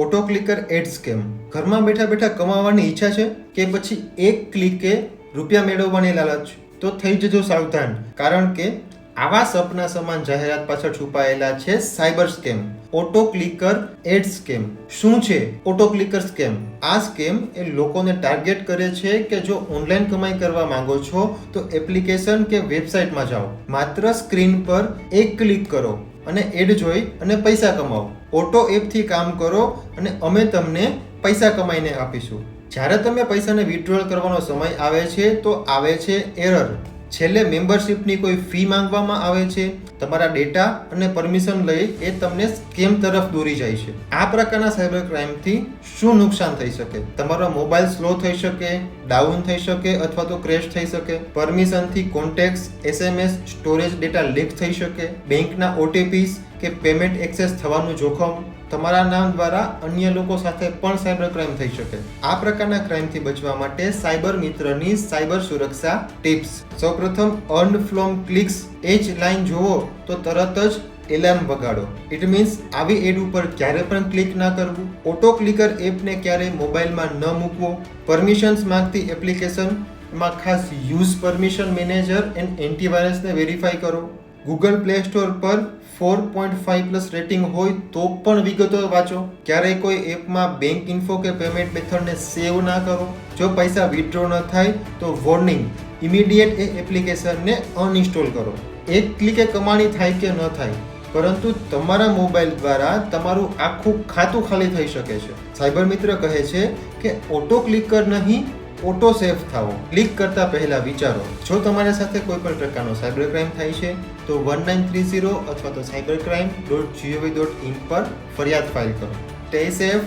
Auto clicker ad scam. ઘરમાં બેઠા બેઠા કમાવાની ઈચ્છા છે કે પછી એક ક્લિકે રૂપિયા મેળવવાની લાલચ? તો થઈ જજો સાવધાન. કારણ કે આવા સપના સમાન જાહેરાત પાછળ છુપાયેલા છે cyber scam. Auto clicker ad scam. શું છે ઓટો ક્લિકર સ્કેમ? આ સ્કેમ એ લોકોને ટાર્ગેટ કરે છે કે જો ઓનલાઈન કમાઈ કરવા માંગો છો તો એપ્લિકેશન કે વેબસાઇટમાં જાઓ. માત્ર સ્ક્રીન પર એક ક્લિક કરો. અને એડ જોઈ અને પૈસા કમાવો. ઓટો એપથી કામ કરો અને અમે તમને પૈસા કમાઈને આપીશું. જ્યારે તમે પૈસાને વિથડ્રોલ કરવાનો સમય આવે છે, તો આવે છે એરર છેલ્લે મેમ્બરશિપની કોઈ ફી માંગવામાં આવે છે? તમારા ડેટા અને પરમિશન લઈ એ તમને સ્કેમ તરફ દોરી જાય છે. આ પ્રકારના સાયબર ક્રાઇમથી શું નુકસાન થઈ શકે? તમારો મોબાઈલ સ્લો થઈ શકે ડાઉન થઈ શકે અથવા તો ક્રેશ થઈ શકે? પરમિશનથી contact SMS storage data leak થઈ શકે? બેંકના ઓટીપીસ કે પેમેન્ટ એક્સેસ થવાનું જોખમ તમારા નામ દ્વારા અન્ય લોકો સાથે પણ સાયબર ક્રાઇમ થઈ શકે. આ પ્રકારના ક્રાઇમથી બચવા માટે સાયબર મિત્રની સાયબર સુરક્ષા ટિપ્સ સૌપ્રથમ અર્ન ફ્રોમ ક્લિક્સ એ જ લાઈન જુઓ તો તરત જ એલાર્મ વગાડો. ઇટ મીન્સ આવી એડ ઉપર ક્યારે પણ ક્લિક ના કરવું. ઓટો ક્લિકર એપને ક્યારેય મોબાઈલમાં ન મૂકવો. પરમિશન્સ માંગતી એપ્લિકેશનમાં ખાસ યુઝ પરમિશન મેનેજર એન્ડ એન્ટીવાયરસને વેરીફાઈ કરો. ગૂગલ પ્લે સ્ટોર પર four point five plus rating હોય તો પણ વિગતો વાંચો. ક્યારેય કોઈ એપમાં બેંક ઇન્ફો કે પેમેન્ટ મેથડને સેવ ના કરો. જો પૈસા વિથડ્રો ન થાય, તો વોર્નિંગ ઇમિડિયેટ એ એપ્લિકેશનને અનઇન્સ્ટોલ કરો. એક ક્લિકે કમાણી થાય કે ન થાય, પરંતુ તમારા મોબાઈલ દ્વારા તમારું આખું ખાતું ખાલી થઈ શકે છે. સાયબર મિત્ર કહે છે કે ઓટો ક્લિકર નહીં ઓટો સેફ થાઓ. ક્લિક કરતા પહેલા વિચારો, જો તમારા સાથે કોઈ પણ પ્રકારનો સાયબર ક્રાઇમ થાય છે, તો વન નાઇન થ્રી ઝીરો અથવા તો cyber crime dot G O V dot in પર ફરિયાદ ફાઇલ કરો. સ્ટે સેફ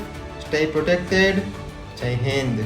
સ્ટે પ્રોટેક્ટેડ જય હિન્દ.